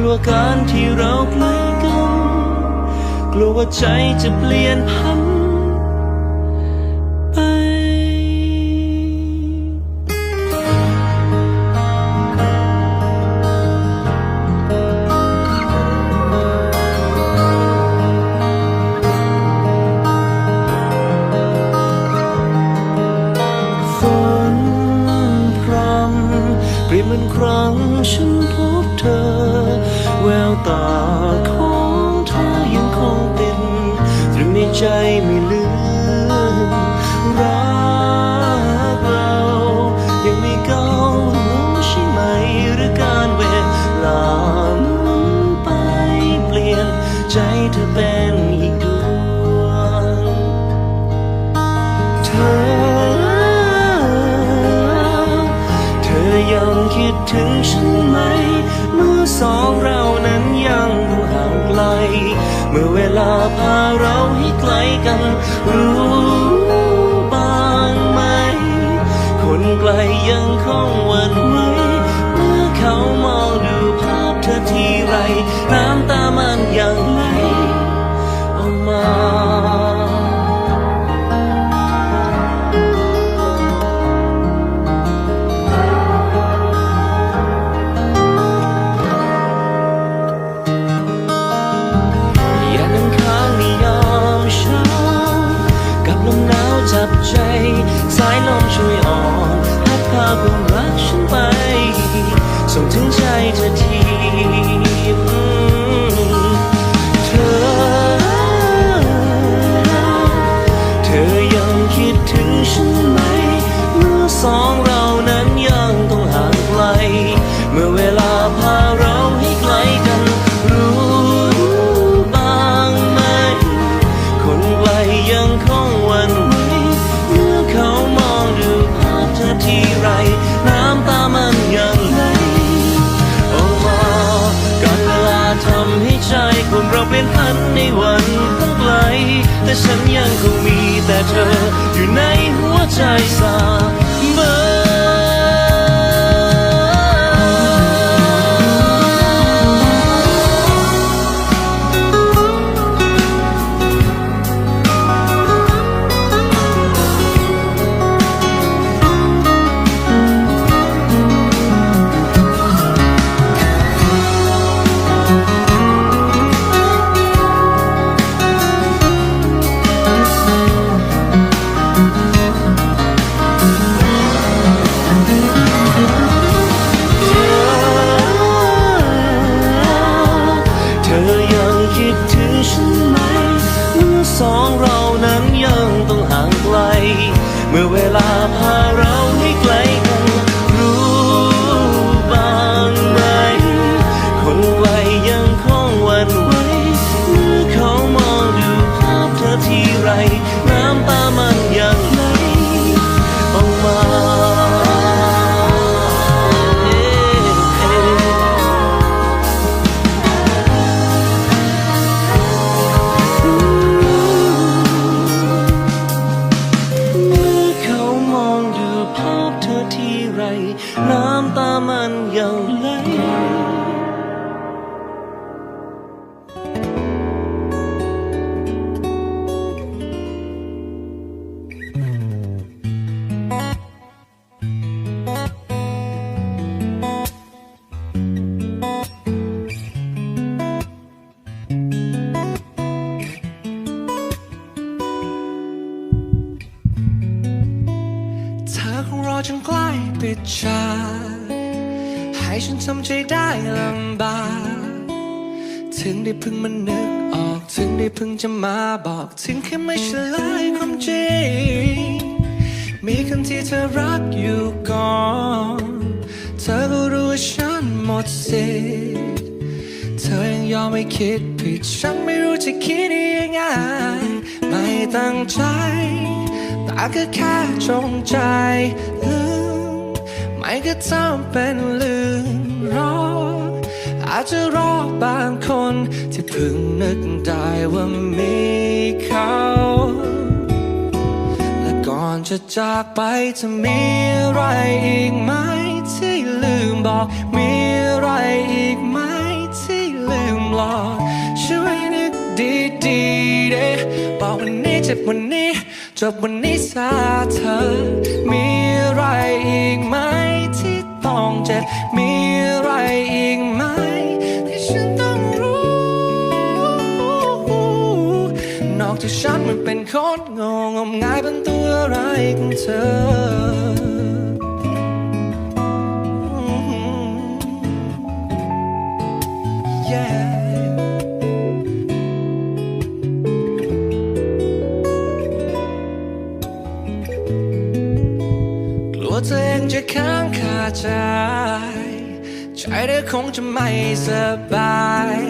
กลัวการที่เราใกล้กัน กลัวว่าใจจะเปลี่ยนพัน กันรู้บ้างไหม คนไกลยัง ถึงใจเธอที แต่ฉันยังคงมีแต่เธออยู่ในหัวใจสา ล้ปิดฉาให้ฉันทำใจได้ลำบาก ถึงได้เพิ่งมานึกออก ถึงได้เพิ่งจะมาบอก ถึงแค่ไม่เฉลายความจริง มีคนที่เธอรักอยู่ก่อน เธอก็รู้ว่าฉันหมดสิทธิ์เธอยังยอมไม่คิดผิด ฉันไม่รู้จะคิดได้ยังไง ไม่ตั้งใจ แต่ก็แค่จงใจลืม ไม่ก็ทำเป็นลืมรอ อาจจะรอบางคนที่เพิ่งนึกได้ว่ามีเขา และก่อนจะจากไปจะมีอะไรอีกไหมที่ลืมบอก มีอะไรอีกไหมที่ลืมหลอกช่วยนึกดีๆเด้บอกวันนี้เจ็บวันนี้จบวันนี้ซาเธอ มีอะไรอีกไหม องเจ็บมีอะไรอีกไหมที่ฉันต้องรู้ นอกจากฉันมันเป็นคนงงงมงายเป็นตัวอะไรของเธอ อคงจะไม่สบาย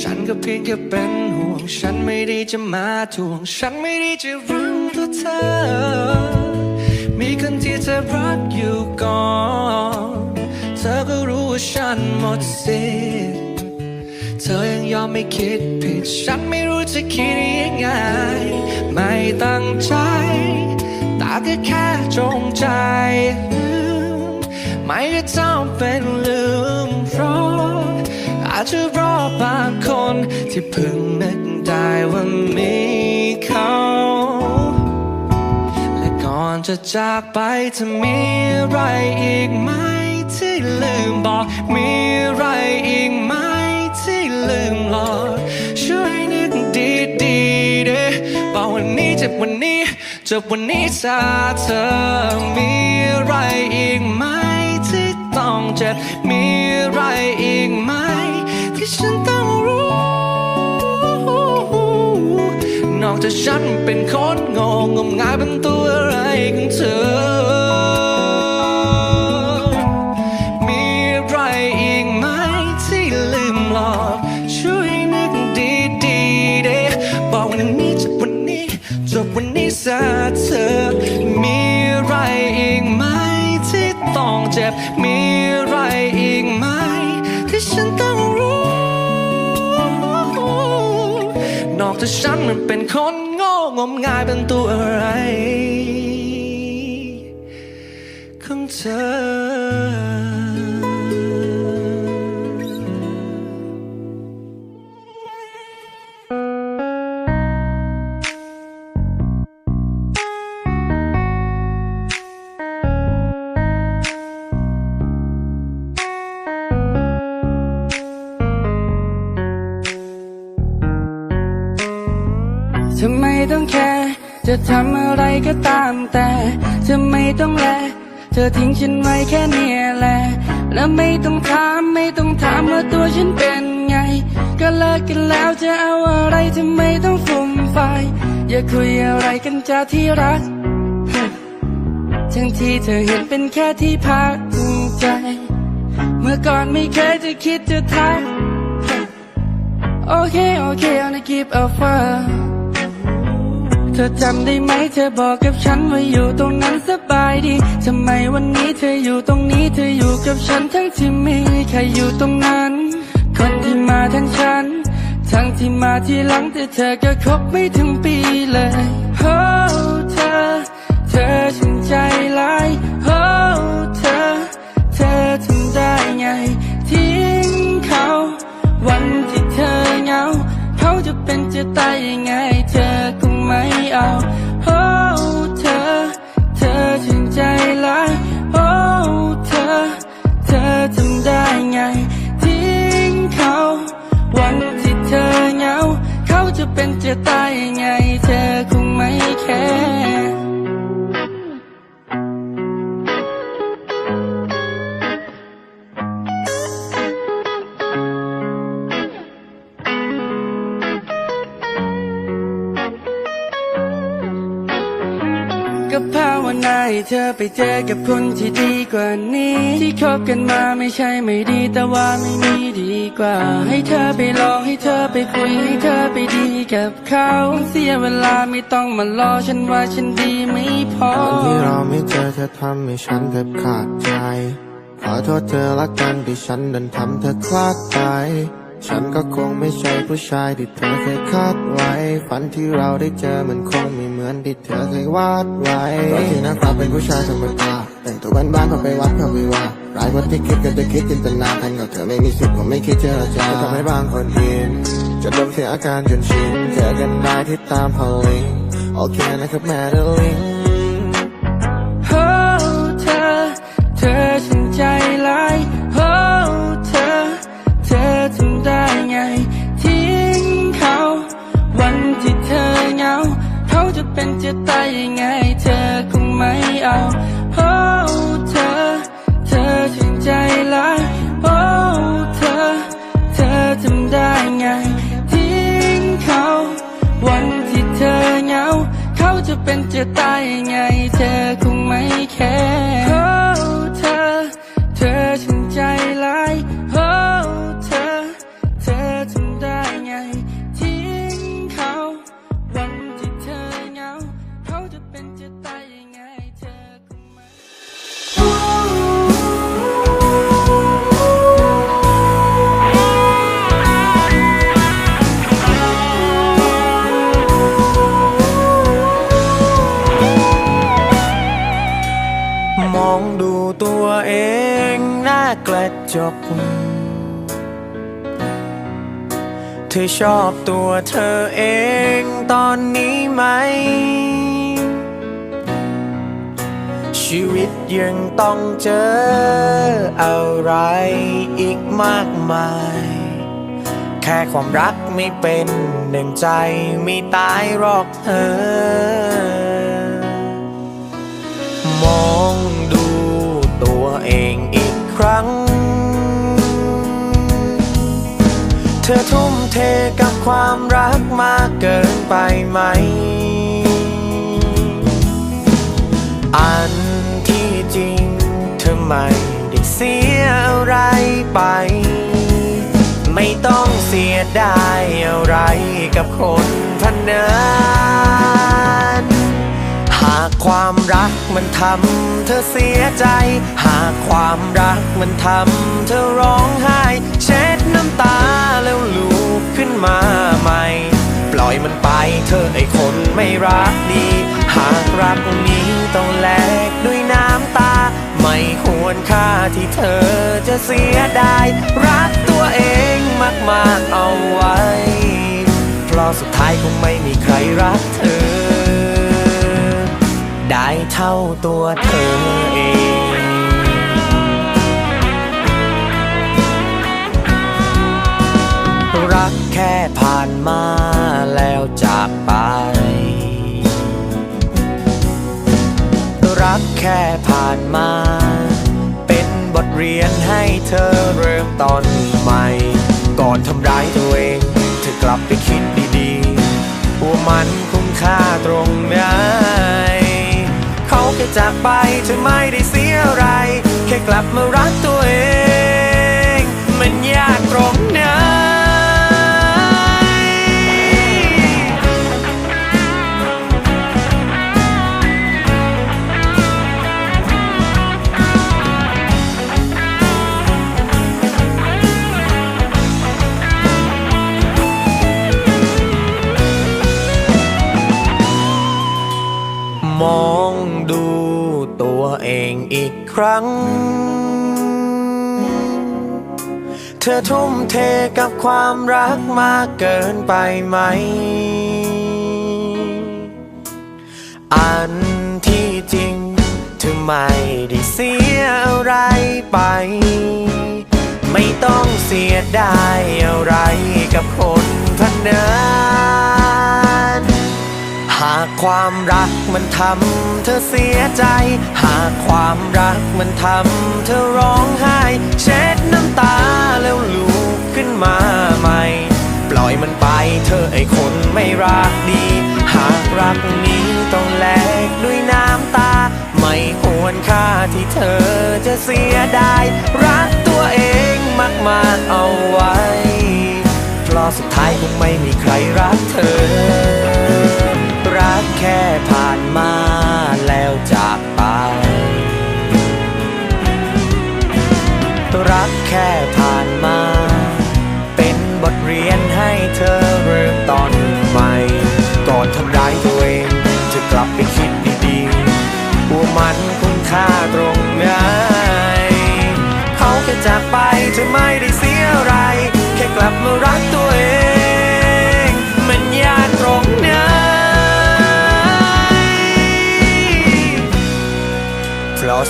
ฉันก็เพียงแค่เป็นห่วง ฉันไม่ได้จะมาทวง ฉันไม่ได้จะรู้ตัวเธอ มีคนที่เธอรักอยู่ก่อน เธอก็รู้ว่าฉันหมดสิทธิ์เธอยังยอมไม่คิดผิด ฉันไม่รู้จะคิดยังไง ไม่ตั้งใจ แต่ก็แค่จงใจ ไม่ก็ต้องเป็นลืมเพราะอาจจะรอบางคนที่เพิ่งนึกได้ว่ามีเขาและก่อนจะจากไปจะมีอะไรอีกไหมที่ลืมบอกมีอะไรอีกไหมที่ลืมหลอกช่วยนึกดีๆเด้บอกวันนี้เจ็บวันนี้จบวันนี้ซาเธอมีอะไรอีกไหม ต้องเจ็บมีอะไรอีกไหม ที่ฉันต้องรู้ นอกจากฉันเป็นคนงงงมงายเป็นตัวอะไรของเธอ ถ้าฉันมันเป็นคนโง่งมงายเป็นตัวอะไร ของเธอ ต้องแล เธอทิ้งฉันไว้แค่เนี้ยแหละ แล้วไม่ต้องถามไม่ต้องถามว่าตัวฉันเป็นไง ก็เลิกกันแล้วจะเอาอะไรทำไมต้องฟุ่มไฟายอย่าคุยอะไรกันจ้าที่รัก ทั้งที่เธอเห็นเป็นแค่ที่พักใจ เมื่อก่อนไม่เคยจะคิดจะทักโอเคโอเค I'll keep offer เธอจำได้ไหมเธอบอกกับฉันว่าอยู่ตรงนั้นสบายดีทำไมวันนี้เธออยู่ตรงนี้เธออยู่กับฉันทั้งที่ไม่มีใครอยู่ตรงนั้น คนที่มาทั้งฉัน ทั้งที่มาทีหลังแต่เธอก็คบไม่ถึงปีเลย จะเป็นจะตายยังไง เธอคงไม่แคร์ ภาวนาให้เธอไปเจอกับคนที่ดีกว่านี้ ที่คบกันมาไม่ใช่ไม่ดีแต่ว่าไม่มีดีกว่า ให้เธอไปลองให้เธอไปคุยให้เธอไปดีกับเขาเสียเวลาไม่ต้องมารอฉันว่าฉันดีไม่พอตอนที่เราไม่เจอเธอทำให้ฉันแทบขาดใจขอโทษเธอละกันที่ฉันดันทำเธอคลาดไป ฉันก็คงไม่ใช่ผู้ชายที่เธอเคยคาดไว้ ฝันที่เราได้เจอมันคงไม่เหมือนที่เธอเคยวาดไว้ตอนที่นักฟ้าเป็นผู้ชายธรรมดาแต่งตัวบ้านๆพอไปวัดพอไปว่าร้ายกว่าที่คิดก็จะคิดจินตนาการกับเธอไม่มีสิทธิ์ผมไม่คิดเจรจาทำให้บางคนอินจนลมเสียอาการจนชินเจอกันได้ที่ตามพอลิงโอเคนะครับแม่เดลิง เขาจะเป็นจะตายยังไง เธอคงไม่เอาโอ้เธอ เธอฉันใจร้ายโอ้เธอ เธอทำได้ไง ทิ้งเขา วันที่เธอเหงา เขาจะเป็นจะตายยังไง จก เธอชอบตัวเธอเองตอนนี้ไหม ชีวิตยังต้องเจออะไรอีกมากมาย แค่ความรักไม่เป็นหนึ่งใจไม่ตายหรอกเธอ มองดูตัวเองอีกครั้ง ธอทุ่มเทกับความรักมากเกินไปไหม อันที่จริงเธอไม่ได้เสียอะไรไป ไม่ต้องเสียดายอะไรกับคนพันนั้นหากความรักมันทำเธอเสียใจ หากความรักมันทำเธอร้องไห้ ตาแล้วลูกขึ้นมาใหม่ ปล่อยมันไปเธอไอ้คนไม่รักดี หากรักนี้ต้องแลกด้วยน้ำตา ไม่ควรค่าที่เธอจะเสียดายรักตัวเองมากๆเอาไว้ เพราะสุดท้ายคงไม่มีใครรักเธอ ได้เท่าตัวเธอเอง รักแค่ผ่านมาแล้วจากไป รักแค่ผ่านมา เป็นบทเรียนให้เธอเริ่มต้นใหม่ ก่อนทำร้ายตัวเอง เธอกลับไปคิดดีๆ ว่ามันคุ้มค่าตรงไหนเขาแค่จากไปเธอไม่ได้เสียอะไร แค่กลับมารักตัวเอง รั้ง เธอทุ่มเทกับความรักมากเกินไปไหม อันที่จริง เธอไม่ได้เสียอะไรไป ไม่ต้องเสียดายอะไรกับคนพันนั้น หากความรักมันทำเธอเสียใจ หากความรักมันทำเธอร้องไห้ เช็ดน้ำตาแล้วลูกขึ้นมาใหม่ ปล่อยมันไปเธอไอคนไม่รักดี หากรักนี้ต้องแลกด้วยน้ำตา ไม่ควรค่าที่เธอจะเสียดายรักตัวเองมากๆเอาไว้ เพราะสุดท้ายคงไม่มีใครรักเธอ แค่ผ่านมาแล้วจากไป รักแค่ผ่านมา เป็นบทเรียนให้เธอเริ่มต้นใหม่ก่อนทำร้ายตัวเองจะกลับไปคิดดีๆว่ามันคุณค่าตรงไหนเขาแค่จากไปเธอไม่ได้เสียอะไร แค่กลับมารักตัว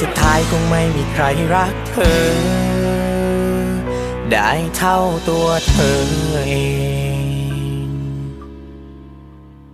สุดท้ายคงไม่มีใครรักเธอ ได้เท่าตัวเธอเอง